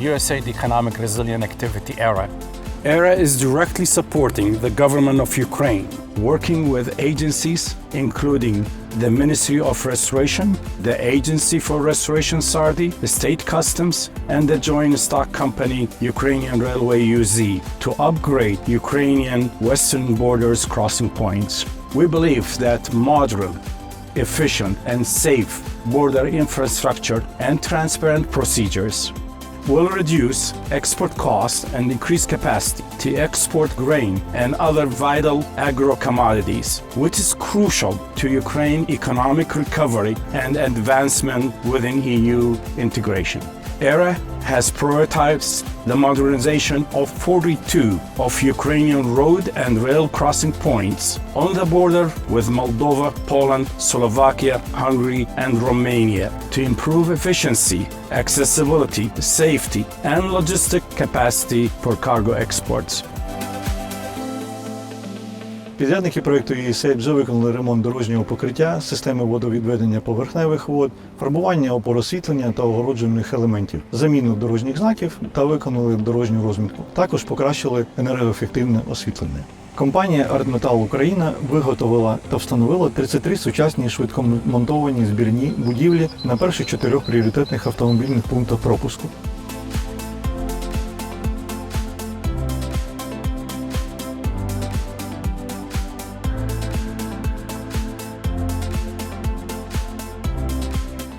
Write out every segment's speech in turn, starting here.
USAID Economic Resilient Activity ERA. ERA is directly supporting the government of Ukraine, working with agencies including the Ministry of Restoration, the Agency for Restoration Sardi, the State Customs, and the joint stock company Ukrainian Railway UZ to upgrade Ukrainian western borders crossing points. We believe that modern, efficient, and safe border infrastructure and transparent procedures will reduce export costs and increase capacity to export grain and other vital agro commodities, which is crucial to Ukraine economic recovery and advancement within EU integration. ERA has prioritized the modernization of 42 of Ukrainian road and rail crossing points on the border with Moldova, Poland, Slovakia, Hungary, and Romania to improve efficiency, accessibility, safety, and logistic capacity for cargo exports. Підрядники проєкту ЄСЕЙ вже виконали ремонт дорожнього покриття, системи водовідведення поверхневих вод, фарбування опор освітлення та огороджувальних елементів, заміну дорожніх знаків та виконали дорожню розмітку. Також покращили енергоефективне освітлення. Компанія «Артметал Україна виготовила та встановила 33 сучасні швидкомонтовані збірні будівлі на перших чотирьох пріоритетних автомобільних пунктах пропуску.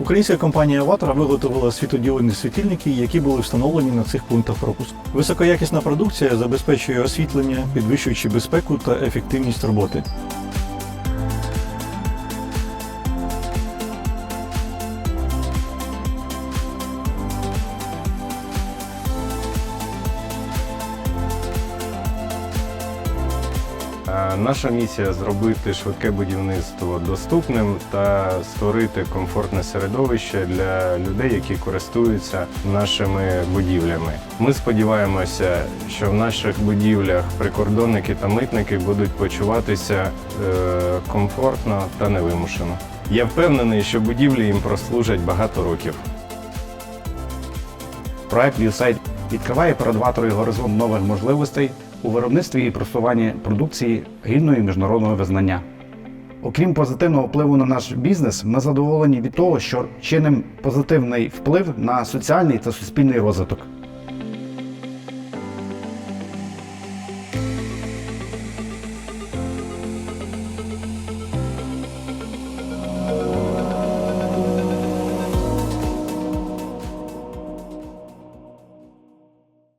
Українська компанія Ватра виготовила світодіодні світильники, які були встановлені на цих пунктах пропуску. Високоякісна продукція забезпечує освітлення, підвищуючи безпеку та ефективність роботи. Наша місія зробити швидке будівництво доступним та створити комфортне середовище для людей, які користуються нашими будівлями. Ми сподіваємося, що в наших будівлях прикордонники та митники будуть почуватися е, комфортно та невимушено. Я впевнений, що будівлі їм прослужать багато років. Проект USAID відкриває перед ваторою горизонт нових можливостей у виробництві і просуванні продукції гідної міжнародного визнання. Окрім позитивного впливу на наш бізнес, ми задоволені від того, що чинимо позитивний вплив на соціальний та суспільний розвиток.